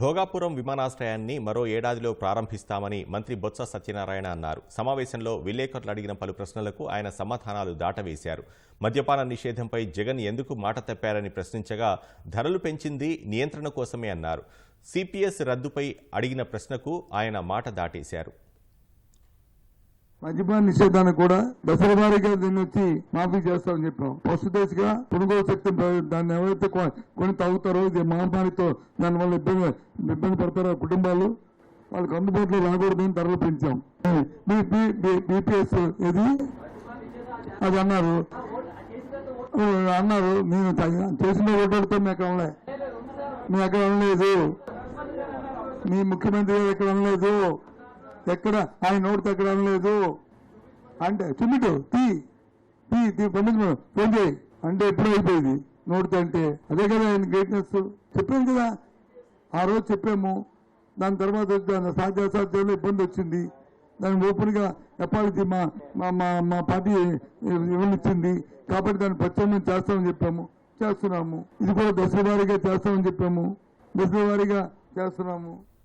భోగాపురం విమానాశ్రయాన్ని మరో ఏడాదిలో ప్రారంభిస్తామని మంత్రి బొత్స సత్యనారాయణ అన్నారు. సమావేశంలో విలేకరులు అడిగిన పలు ప్రశ్నలకు ఆయన సమాధానాలు దాటవేశారు. మద్యపాన నిషేధంపై జగన్ ఎందుకు మాట తప్పారని ప్రశ్నించగా ధరలు పెంచింది నియంత్రణ కోసమే అన్నారు. సిపిఎస్ రద్దుపై అడిగిన ప్రశ్నకు ఆయన మాట దాటేశారు. మద్యపాన నిషేధాన్ని కూడా దశల వారీగా దీన్ని వచ్చి మాఫీ చేస్తామని చెప్పాం. పర్సంటేజ్గా కొనుగోలు శక్తి దాన్ని ఎవరైతే కొ- కొని తాగుతారో ఇది మహమ్మారితో దానివల్ల ఇబ్బంది ఇబ్బంది పడతారో కుటుంబాలు వాళ్ళకి అందుబాటులో రాకూడదని ధరలు పెంచాం. బీపీఎస్ ఇది అది అన్నారు. అన్నారు. నేను త- చేసిన ఓటర్తో ఎక్కడ అనలే మీ ఎక్కడ అనలేదు మీ ముఖ్యమంత్రి గారు ఎక్కడ అనలేదు ఎక్కడ ఆయన నోటితో ఎక్కడ అనలేదు అంటే చిమ్మిటు తీ తీ తీ పంపించు ఫోన్ చేయి. అంటే ఎప్పుడు అయిపోయింది. నోటితో అంటే అదే కదా ఆయన గ్రేట్నెస్ చెప్పాను కదా. ఆ రోజు చెప్పాము. దాని తర్వాత దాని సాధ్య ఇబ్బంది వచ్చింది. దాన్ని ఓపెన్గా ఎప్పటికి మా మా మా మా పార్టీ ఇవ్వనిచ్చింది. కాబట్టి దాన్ని ప్రత్యామ్నాయం చేస్తామని చెప్పాము. చేస్తున్నాము. ఇది కూడా దశల వారీగా చేస్తామని చెప్పాము. దశల వారీగా చేస్తున్నాము.